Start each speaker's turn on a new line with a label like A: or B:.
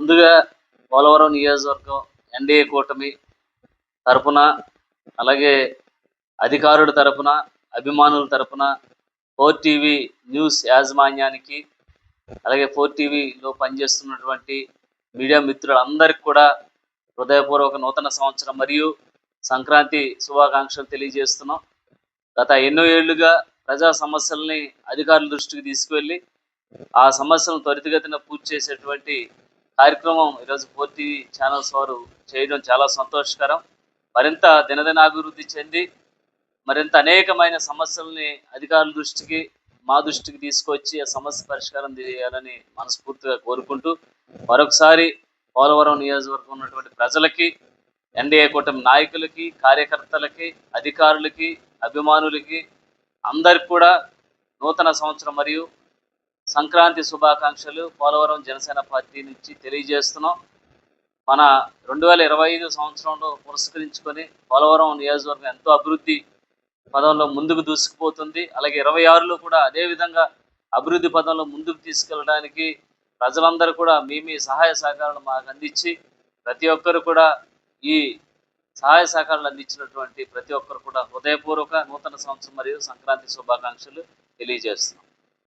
A: ముందుగా పోలవరం నియోజకవర్గం ఎన్డీఏ కూటమి తరపున అలాగే అధికారుల తరపున అభిమానుల తరపున ఫోర్ టీవీ న్యూస్ యాజమాన్యానికి అలాగే ఫోర్ టీవీలో పనిచేస్తున్నటువంటి మీడియా మిత్రులందరికీ కూడా హృదయపూర్వక నూతన సంవత్సరం మరియు సంక్రాంతి శుభాకాంక్షలు తెలియజేస్తున్నాం. గత ఎన్నో ఏళ్ళుగా ప్రజా సమస్యల్ని అధికారుల దృష్టికి తీసుకువెళ్ళి ఆ సమస్యలను త్వరితగతిన పూర్తి చేసేటువంటి కార్యక్రమం ఈరోజు ఫోర్ టీవీ ఛానల్స్ వారు చేయడం చాలా సంతోషకరం. మరింత దినదిన అభివృద్ధి చెంది మరింత అనేకమైన సమస్యల్ని అధికారుల దృష్టికి మా దృష్టికి తీసుకొచ్చి ఆ సమస్య పరిష్కారం చేయాలని మనస్ఫూర్తిగా కోరుకుంటూ మరొకసారి పోలవరం నియోజకవర్గం ఉన్నటువంటి ప్రజలకి ఎన్డీఏ కూటమి నాయకులకి కార్యకర్తలకి అధికారులకి అభిమానులకి అందరికి కూడా నూతన సంవత్సరం మరియు సంక్రాంతి శుభాకాంక్షలు. పోలవరం జనసేన పార్టీ నుంచి తెలియజేస్తున్నాం. మన రెండు వేల ఇరవై ఐదు సంవత్సరంలో పురస్కరించుకొని పోలవరం నియోజకవర్గం ఎంతో అభివృద్ధి పదంలో ముందుకు దూసుకుపోతుంది. అలాగే ఇరవై ఆరులో కూడా అదేవిధంగా అభివృద్ధి పదంలో ముందుకు తీసుకెళ్ళడానికి ప్రజలందరూ కూడా మీ మీ సహాయ సహకారాలు మాకు అందించి ప్రతి ఒక్కరు కూడా ఈ సహాయ సహకారాలు అందించినటువంటి ప్రతి ఒక్కరు కూడా హృదయపూర్వక నూతన సంవత్సరం మరియు సంక్రాంతి శుభాకాంక్షలు తెలియజేస్తున్నాం.